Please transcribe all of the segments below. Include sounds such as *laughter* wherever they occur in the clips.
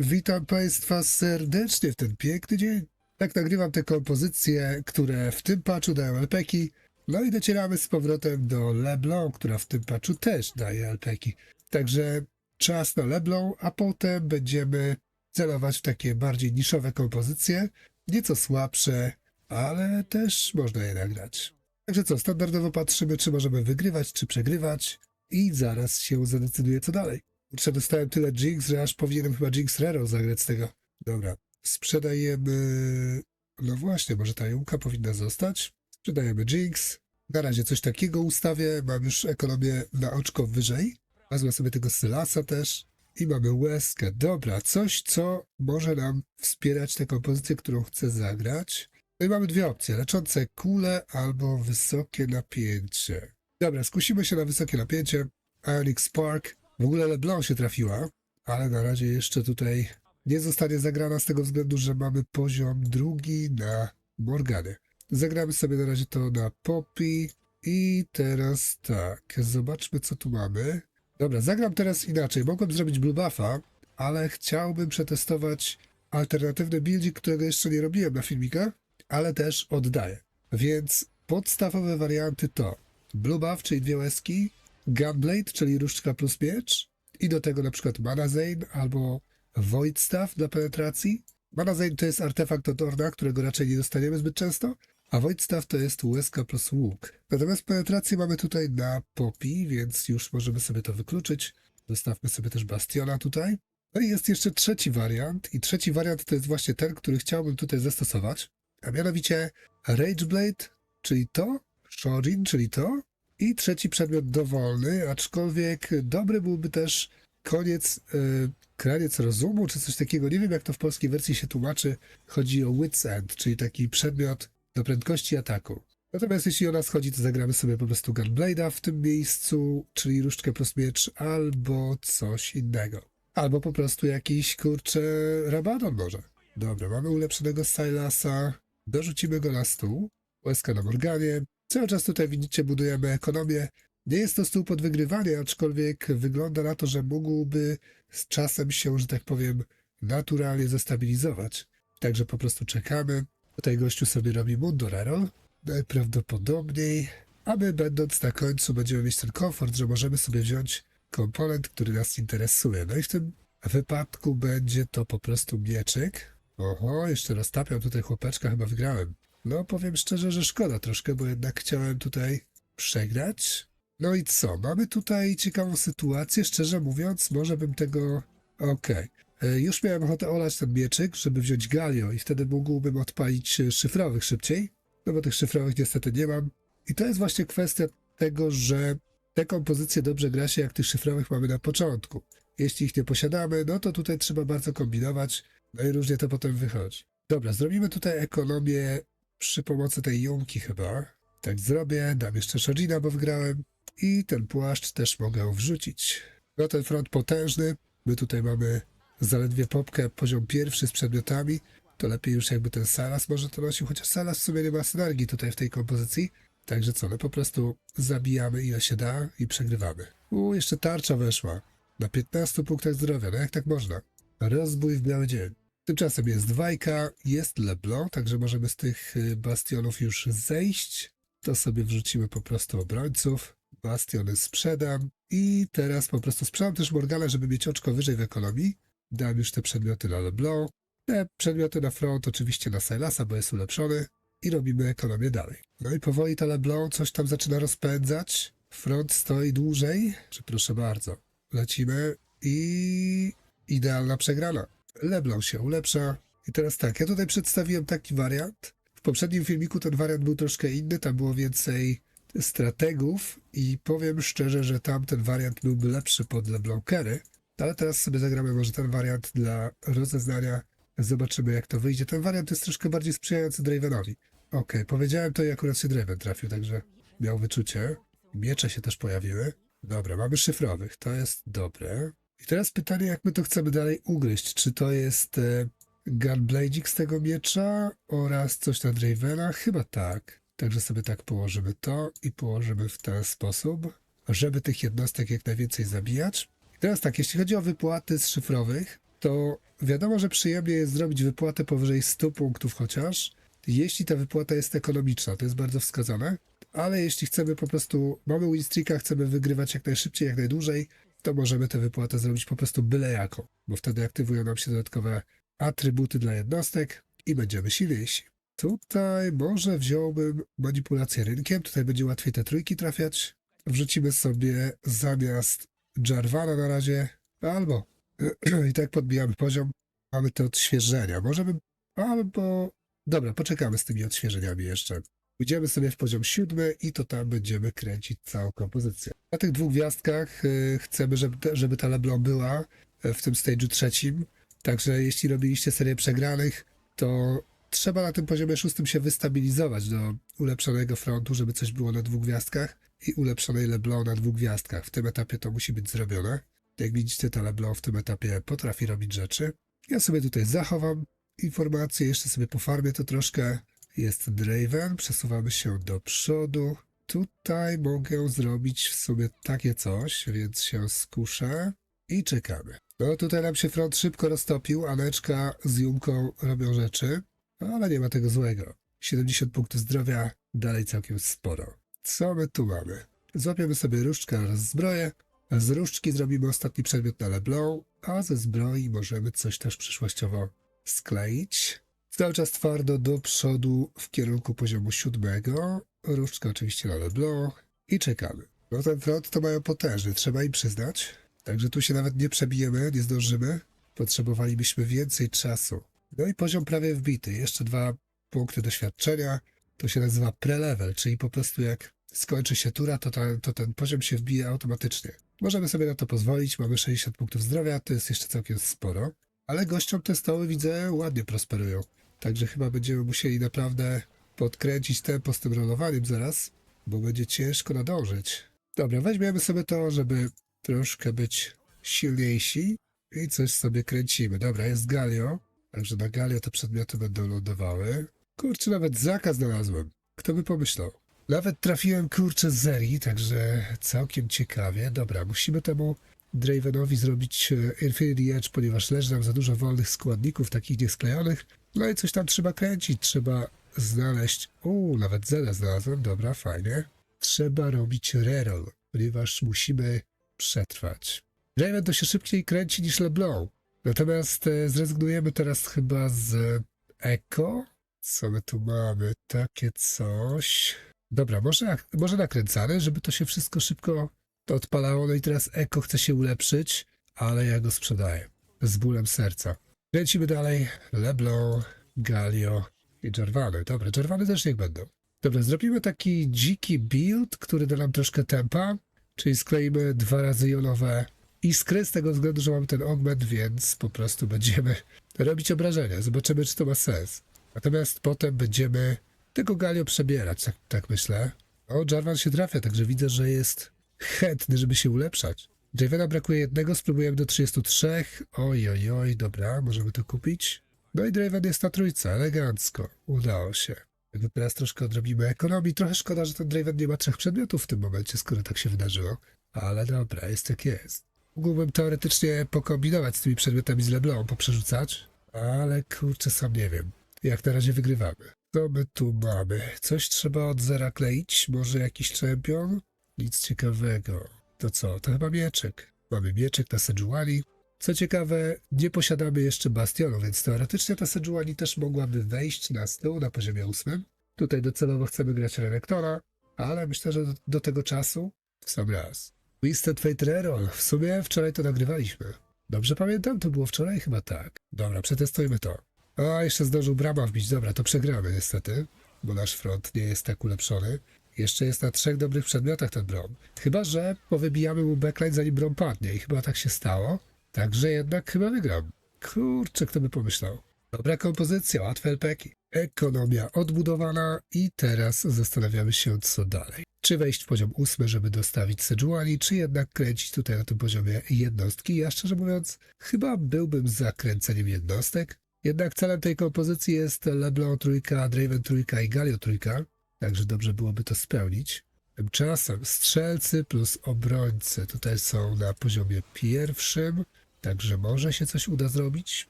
Witam Państwa serdecznie w ten piękny dzień. Tak nagrywam te kompozycje, które w tym patchu dają LPki. No i docieramy z powrotem do Leblon, która w tym patchu też daje LPki. Także czas na Leblon, a potem będziemy celować w takie bardziej niszowe kompozycje, nieco słabsze, ale też można je nagrać. Także co, standardowo patrzymy, czy możemy wygrywać, czy przegrywać i zaraz się zadecyduję, co dalej. Kurczę, dostałem tyle Jinx, że aż powinienem chyba Jinx Rero zagrać z tego. Dobra, sprzedajemy... No właśnie, może ta Junka powinna zostać. Sprzedajemy Jinx. Na razie coś takiego ustawię. Mam już ekonomię na oczko wyżej. Wezmę sobie tego Sylasa też. I mamy łezkę. Dobra, coś, co może nam wspierać tę kompozycję, którą chcę zagrać. No i mamy dwie opcje. Leczące kule albo wysokie napięcie. Dobra, skusimy się na wysokie napięcie. Ionic Spark. W ogóle LeBlanc się trafiła, ale na razie jeszcze tutaj nie zostanie zagrana z tego względu, że mamy poziom drugi na Morgany. Zagramy sobie na razie to na Poppy i teraz tak, zobaczmy co tu mamy. Dobra, zagram teraz inaczej. Mogłem zrobić blue buffa, ale chciałbym przetestować alternatywny building, którego jeszcze nie robiłem na filmikach, ale też oddaję. Więc podstawowe warianty to blue buff, czyli dwie łezki, Gunblade, czyli różdżka plus miecz i do tego na przykład Mana Zane albo Void Staff dla penetracji. Mana Zane to jest artefakt od Orna, którego raczej nie dostaniemy zbyt często, a Void Staff to jest łezka plus łuk. Natomiast penetrację mamy tutaj na Poppy, więc już możemy sobie to wykluczyć. Zostawmy sobie też Bastiona tutaj. No i jest jeszcze trzeci wariant i trzeci wariant to jest właśnie ten, który chciałbym tutaj zastosować, a mianowicie Rageblade, czyli to, Shorin, czyli to, i trzeci przedmiot dowolny, aczkolwiek dobry byłby też koniec, yy, kraniec rozumu, czy coś takiego. Nie wiem, jak to w polskiej wersji się tłumaczy. Chodzi o Wits End, czyli taki przedmiot do prędkości ataku. Natomiast jeśli o nas chodzi, to zagramy sobie po prostu Gunblade'a w tym miejscu, czyli różdżkę plus miecz, albo coś innego. Albo po prostu jakiś, kurczę, Rabadon może. Dobra, mamy ulepszonego Sylasa, dorzucimy go na stół, łezka na Morganie, Cały czas tutaj widzicie, budujemy ekonomię. Nie jest to stół pod wygrywanie, aczkolwiek wygląda na to, że mógłby z czasem się, że tak powiem, naturalnie zestabilizować. Także po prostu czekamy. Tutaj gościu sobie robi Mundorero. Najprawdopodobniej, aby będąc na końcu będziemy mieć ten komfort, że możemy sobie wziąć komponent, który nas interesuje. No i w tym wypadku będzie to po prostu mieczyk. Oho, jeszcze roztapiam tutaj chłopeczka, chyba wygrałem. No, powiem szczerze, że szkoda troszkę, bo jednak chciałem tutaj przegrać. No i co? Mamy tutaj ciekawą sytuację. Szczerze mówiąc, może bym tego. Okej. E, Już miałem ochotę olać ten mieczyk, żeby wziąć Galio i wtedy mógłbym odpalić e, szyfrowych szybciej. No bo tych szyfrowych niestety nie mam. I to jest właśnie kwestia tego, że te kompozycje dobrze gra się, jak tych szyfrowych mamy na początku. Jeśli ich nie posiadamy, no to tutaj trzeba bardzo kombinować. No i różnie to potem wychodzi. Dobra, zrobimy tutaj ekonomię przy pomocy tej Junki chyba. Tak zrobię, dam jeszcze Shojina, bo wygrałem. I ten płaszcz też mogę wrzucić. No ten front potężny. My tutaj mamy zaledwie popkę, poziom pierwszy z przedmiotami. To lepiej już jakby ten Salas może to nosił, chociaż Salas w sumie nie ma synergii tutaj w tej kompozycji. Także co, my po prostu zabijamy ile się da i przegrywamy. U, jeszcze tarcza weszła. Na 15 punktach zdrowia, no jak tak można? Rozbój w biały dzień. Tymczasem jest dwajka, jest Leblon, także możemy z tych y, bastionów już zejść. To sobie wrzucimy po prostu obrońców. Bastiony sprzedam i teraz po prostu sprzedam też Morgana, żeby mieć oczko wyżej w ekonomii. Dam już te przedmioty na Leblon. Te przedmioty na front oczywiście na Silasa, bo jest ulepszony. I robimy ekonomię dalej. No i powoli ta Leblon coś tam zaczyna rozpędzać. Front stoi dłużej. Czy proszę bardzo. Lecimy i idealna przegrana. Leblon się ulepsza. I teraz tak, ja tutaj przedstawiłem taki wariant. W poprzednim filmiku ten wariant był troszkę inny, tam było więcej strategów i powiem szczerze, że tamten wariant byłby lepszy pod Leblonkery, ale teraz sobie zagramy może ten wariant dla rozeznania. Zobaczymy jak to wyjdzie. Ten wariant jest troszkę bardziej sprzyjający Dravenowi. Okej, powiedziałem to i akurat się Draven trafił, także miał wyczucie. Miecze się też pojawiły. Dobra, mamy szyfrowych, to jest dobre. I teraz pytanie, jak my to chcemy dalej ugryźć. Czy to jest e, Gunbladzik z tego miecza oraz coś na Dravena? Chyba tak. Także sobie tak położymy to i położymy w ten sposób, żeby tych jednostek jak najwięcej zabijać. I teraz tak, jeśli chodzi o wypłaty z szyfrowych, to wiadomo, że przyjemnie jest zrobić wypłatę powyżej 100 punktów chociaż, jeśli ta wypłata jest ekonomiczna, to jest bardzo wskazane, ale jeśli chcemy po prostu, mamy win streaka, chcemy wygrywać jak najszybciej, jak najdłużej, to możemy tę wypłatę zrobić po prostu byle jako, bo wtedy aktywują nam się dodatkowe atrybuty dla jednostek i będziemy silniejsi. Tutaj może wziąłbym manipulację rynkiem, tutaj będzie łatwiej te trójki trafiać. Wrzucimy sobie zamiast Jarvana na razie, albo *clears throat* i tak podbijamy poziom, mamy te odświeżenia. Możemy, albo, dobra, poczekamy z tymi odświeżeniami jeszcze. Pójdziemy sobie w poziom siódmy i to tam będziemy kręcić całą kompozycję. Na tych dwóch gwiazdkach y, chcemy, żeby, ta Leblon była y, w tym stage'u trzecim. Także jeśli robiliście serię przegranych, to trzeba na tym poziomie szóstym się wystabilizować do ulepszonego frontu, żeby coś było na dwóch gwiazdkach i ulepszonej Leblon na dwóch gwiazdkach. W tym etapie to musi być zrobione. Jak widzicie, ta Leblon w tym etapie potrafi robić rzeczy. Ja sobie tutaj zachowam informacje, jeszcze sobie pofarmię to troszkę. Jest Draven, przesuwamy się do przodu. Tutaj mogę zrobić w sobie takie coś, więc się skuszę i czekamy. No tutaj nam się front szybko roztopił, Aneczka z Jumką robią rzeczy, ale nie ma tego złego. 70 punktów zdrowia, dalej całkiem sporo. Co my tu mamy? Złapiemy sobie różdżkę oraz zbroję. Z różdżki zrobimy ostatni przedmiot na Leblon, a ze zbroi możemy coś też przyszłościowo skleić. Cały czas twardo do przodu w kierunku poziomu siódmego. Różdżka oczywiście na Leblon i czekamy. No ten front to mają potężny, trzeba im przyznać. Także tu się nawet nie przebijemy, nie zdążymy. Potrzebowalibyśmy więcej czasu. No i poziom prawie wbity. Jeszcze dwa punkty doświadczenia. To się nazywa pre-level, czyli po prostu jak skończy się tura, to, ta, to ten poziom się wbije automatycznie. Możemy sobie na to pozwolić, mamy 60 punktów zdrowia, to jest jeszcze całkiem sporo. Ale gościom te stoły widzę ładnie prosperują. Także chyba będziemy musieli naprawdę podkręcić tempo z tym rolowaniem zaraz, bo będzie ciężko nadążyć. Dobra, weźmiemy sobie to, żeby troszkę być silniejsi i coś sobie kręcimy. Dobra, jest Galio, także na Galio te przedmioty będą lądowały. Kurczę, nawet zakaz znalazłem. Kto by pomyślał? Nawet trafiłem kurczę z Zeri, także całkiem ciekawie. Dobra, musimy temu Dravenowi zrobić e, Infinity Edge, ponieważ leży nam za dużo wolnych składników, takich niesklejonych. No i coś tam trzeba kręcić, trzeba znaleźć... Uuu, nawet Zera znalazłem, dobra, fajnie. Trzeba robić reroll, ponieważ musimy przetrwać. Draven to się szybciej kręci niż LeBlanc. Natomiast e, zrezygnujemy teraz chyba z Echo. Co my tu mamy? Takie coś. Dobra, może, może nakręcane, żeby to się wszystko szybko odpalało. No i teraz Eko chce się ulepszyć, ale ja go sprzedaję. Z bólem serca. Kręcimy dalej. Leblon, Galio i Jarvany. Dobra, Jarvany też niech będą. Dobra, zrobimy taki dziki build, który da nam troszkę tempa, czyli skleimy dwa razy jonowe iskry z tego względu, że mamy ten augment, więc po prostu będziemy robić obrażenia. Zobaczymy, czy to ma sens. Natomiast potem będziemy tego Galio przebierać, tak, tak myślę. O, Jarvan się trafia, także widzę, że jest chętny, żeby się ulepszać. Javena brakuje jednego, spróbujemy do 33. Oj, oj, oj, dobra, możemy to kupić. No i Draven jest na trójce, elegancko. Udało się. Jakby teraz troszkę odrobimy ekonomii. Trochę szkoda, że ten Draven nie ma trzech przedmiotów w tym momencie, skoro tak się wydarzyło. Ale dobra, jest jak jest. Mógłbym teoretycznie pokombinować z tymi przedmiotami z Leblon, poprzerzucać, ale kurczę, sam nie wiem. Jak na razie wygrywamy. Co my tu mamy? Coś trzeba od zera kleić? Może jakiś czempion? Nic ciekawego. To co? To chyba mieczek. Mamy mieczek na Sejuani. Co ciekawe, nie posiadamy jeszcze bastionu, więc teoretycznie ta Sejuani też mogłaby wejść na stół na poziomie ósmym. Tutaj docelowo chcemy grać Renektora, ale myślę, że do, do tego czasu w sam raz. Twisted Fate Reroll. W sumie wczoraj to nagrywaliśmy. Dobrze pamiętam, to było wczoraj chyba tak. Dobra, przetestujmy to. A, jeszcze zdążył brama wbić. Dobra, to przegramy niestety, bo nasz front nie jest tak ulepszony. Jeszcze jest na trzech dobrych przedmiotach ten Brom. Chyba, że powybijamy mu backline zanim Brom padnie i chyba tak się stało. Także jednak chyba wygram. Kurczę, kto by pomyślał. Dobra kompozycja, łatwe LPki. Ekonomia odbudowana i teraz zastanawiamy się co dalej. Czy wejść w poziom ósmy, żeby dostawić Sejuani, czy jednak kręcić tutaj na tym poziomie jednostki. Ja szczerze mówiąc, chyba byłbym za kręceniem jednostek. Jednak celem tej kompozycji jest Leblon trójka, Draven trójka i Galio trójka. Także dobrze byłoby to spełnić. Tymczasem strzelcy plus obrońcy tutaj są na poziomie pierwszym. Także może się coś uda zrobić.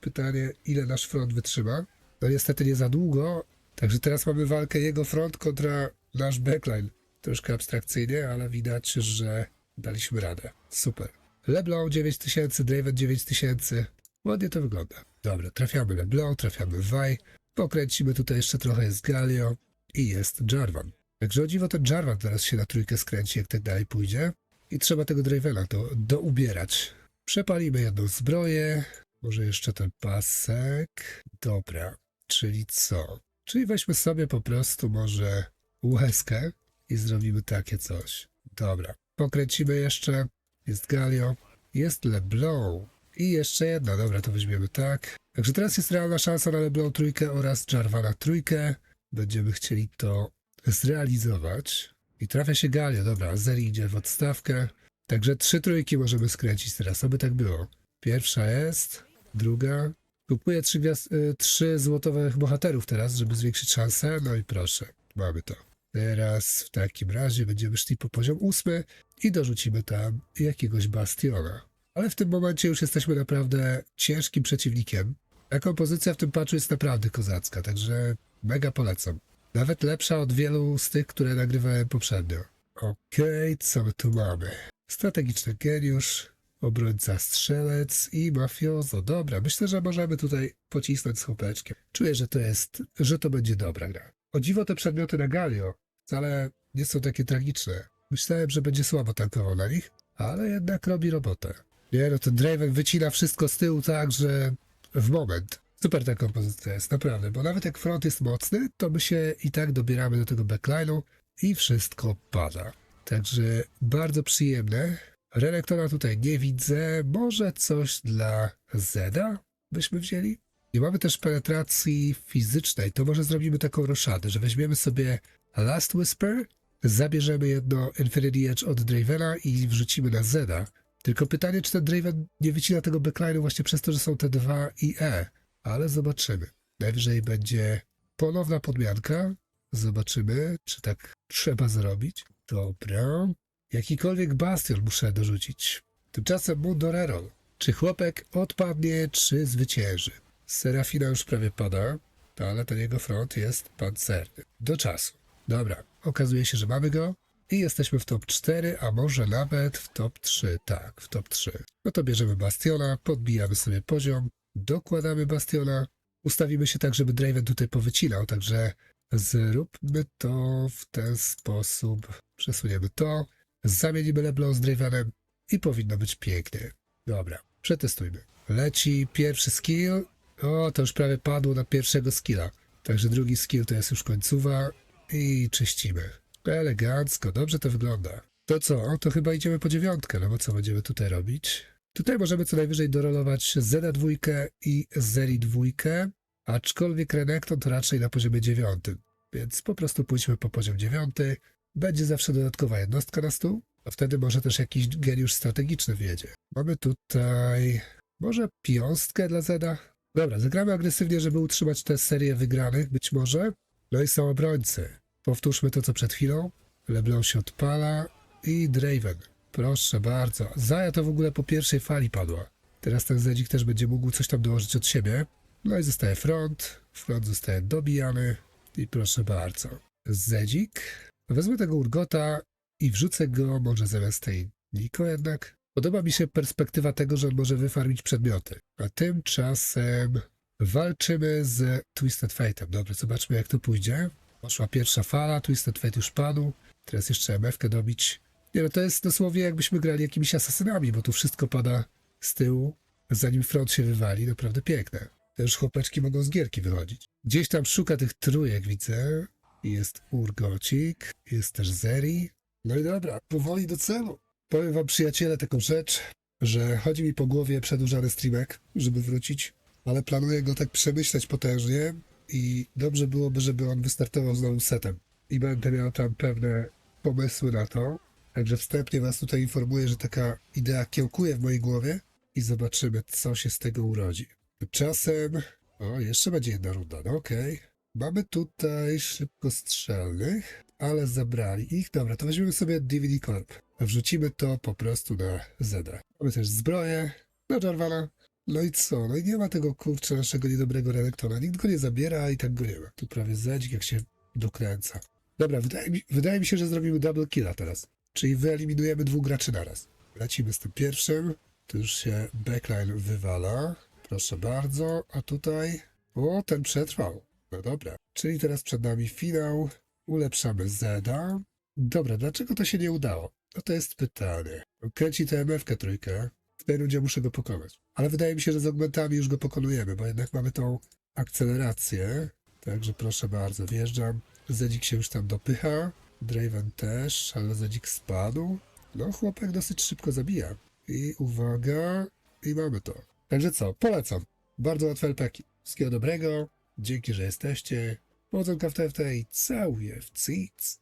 Pytanie, ile nasz front wytrzyma. No niestety nie za długo. Także teraz mamy walkę jego front kontra nasz backline. Troszkę abstrakcyjnie, ale widać, że daliśmy radę. Super. LeBlanc 9000, Draven 9000. Ładnie to wygląda. Dobra, trafiamy LeBlanc, trafiamy Vi. Pokręcimy tutaj jeszcze trochę jest Galio i jest Jarvan. Także o dziwo ten Jarvan teraz się na trójkę skręci, jak tak dalej pójdzie. I trzeba tego Dravena do, doubierać. Przepalimy jedną zbroję. Może jeszcze ten pasek. Dobra, czyli co? Czyli weźmy sobie po prostu może łezkę i zrobimy takie coś. Dobra, pokręcimy jeszcze. Jest Galio, jest LeBlanc i jeszcze jedna. Dobra, to weźmiemy tak. Także teraz jest realna szansa na LeBlanc trójkę oraz Jarvana trójkę. Będziemy chcieli to zrealizować. I trafia się Galio. Dobra, Zeri idzie w odstawkę. Także trzy trójki możemy skręcić teraz, aby tak było. Pierwsza jest, druga. Kupuję trzy, y, trzy złotowych bohaterów teraz, żeby zwiększyć szansę. No i proszę, mamy to. Teraz w takim razie będziemy szli po poziom ósmy i dorzucimy tam jakiegoś bastiona. Ale w tym momencie już jesteśmy naprawdę ciężkim przeciwnikiem. A kompozycja w tym patchu jest naprawdę kozacka, także mega polecam. Nawet lepsza od wielu z tych, które nagrywałem poprzednio. Okej, co my tu mamy? Strategiczny geniusz, obrońca strzelec i mafiozo. Dobra, myślę, że możemy tutaj pocisnąć z. Czuję, że to jest, że to będzie dobra gra. O dziwo te przedmioty na Galio wcale nie są takie tragiczne. Myślałem, że będzie słabo tankował na nich, ale jednak robi robotę. Nie no, ten Draven wycina wszystko z tyłu tak, że w moment. Super ta kompozycja jest, naprawdę, bo nawet jak front jest mocny, to my się i tak dobieramy do tego backline'u i wszystko pada. Także bardzo przyjemne. Renektora tutaj nie widzę. Może coś dla Zeda byśmy wzięli? Nie mamy też penetracji fizycznej. To może zrobimy taką roszadę, że weźmiemy sobie Last Whisper, zabierzemy jedno Infinity Edge od Dravena i wrzucimy na Zeda. Tylko pytanie, czy ten Draven nie wycina tego backline'u właśnie przez to, że są te dwa i E. Ale zobaczymy. Najwyżej będzie ponowna podmianka. Zobaczymy, czy tak trzeba zrobić. Dobra. Jakikolwiek bastion muszę dorzucić. Tymczasem Mundorero. Czy chłopek odpadnie, czy zwycięży? Serafina już prawie pada, ale ten jego front jest pancerny. Do czasu. Dobra, okazuje się, że mamy go i jesteśmy w top 4, a może nawet w top 3. Tak, w top 3. No to bierzemy Bastiona, podbijamy sobie poziom, dokładamy Bastiona, ustawimy się tak, żeby Draven tutaj powycinał, także zróbmy to w ten sposób. Przesuniemy to, zamienimy LeBlanc z Dravenem i powinno być pięknie. Dobra, przetestujmy. Leci pierwszy skill. O, to już prawie padło na pierwszego skilla. Także drugi skill to jest już końcowa i czyścimy. Elegancko, dobrze to wygląda. To co? To chyba idziemy po dziewiątkę, no bo co będziemy tutaj robić? Tutaj możemy co najwyżej dorolować Zeda dwójkę i Zeri dwójkę, aczkolwiek Renekton to raczej na poziomie dziewiątym. Więc po prostu pójdźmy po poziom dziewiąty. Będzie zawsze dodatkowa jednostka na stół, a wtedy może też jakiś geniusz strategiczny wjedzie. Mamy tutaj może piąstkę dla Zeda. Dobra, zagramy agresywnie, żeby utrzymać tę serię wygranych, być może. No i są obrońcy. Powtórzmy to, co przed chwilą. LeBlanc się odpala i Draven. Proszę bardzo. Zaja to w ogóle po pierwszej fali padła. Teraz ten Zedzik też będzie mógł coś tam dołożyć od siebie. No i zostaje front. Front zostaje dobijany. I proszę bardzo. Zedzik. Wezmę tego Urgota i wrzucę go może zamiast tej Niko jednak. Podoba mi się perspektywa tego, że on może wyfarmić przedmioty. A tymczasem walczymy z Twisted Fate'em. Dobra, zobaczmy jak to pójdzie. Poszła pierwsza fala, Twisted Fate już padł. Teraz jeszcze MF-kę dobić. Nie no, to jest dosłownie jakbyśmy grali jakimiś asasynami, bo tu wszystko pada z tyłu, zanim front się wywali. Naprawdę piękne. To już chłopeczki mogą z gierki wychodzić. Gdzieś tam szuka tych trójek, widzę. Jest Urgocik, jest też Zeri. No i dobra, powoli do celu. Powiem wam przyjaciele taką rzecz, że chodzi mi po głowie przedłużany streamek, żeby wrócić, ale planuję go tak przemyśleć potężnie i dobrze byłoby, żeby on wystartował z nowym setem. I będę miał tam pewne pomysły na to. Także wstępnie was tutaj informuję, że taka idea kiełkuje w mojej głowie i zobaczymy, co się z tego urodzi. Tymczasem... O, jeszcze będzie jedna runda, no okej. Mamy tutaj szybkostrzelnych, ale zabrali ich. Dobra, to weźmiemy sobie DVD Corp. Wrzucimy to po prostu na Zeda. Mamy też zbroję. na Jarvana. No i co? No i nie ma tego kurczę naszego niedobrego Renektora. Nikt go nie zabiera i tak go nie ma. Tu prawie zedzik jak się dokręca. Dobra, wydaje mi, wydaje mi się, że zrobimy double killa teraz. Czyli wyeliminujemy dwóch graczy naraz. Lecimy z tym pierwszym. Tu już się backline wywala. Proszę bardzo. A tutaj... O, ten przetrwał. No dobra. Czyli teraz przed nami finał. Ulepszamy Zeda. Dobra, dlaczego to się nie udało? No to jest pytanie. Kręci TMF-kę trójkę. W tej muszę go pokonać. Ale wydaje mi się, że z augmentami już go pokonujemy, bo jednak mamy tą akcelerację. Także proszę bardzo, wjeżdżam. Zedzik się już tam dopycha. Draven też, ale Zedzik spadł. No, chłopak dosyć szybko zabija. I uwaga, i mamy to. Także co, polecam. Bardzo łatwe LPki. Wszystkiego dobrego. Dzięki, że jesteście. Powodzonka w TFT i całuję w cyc.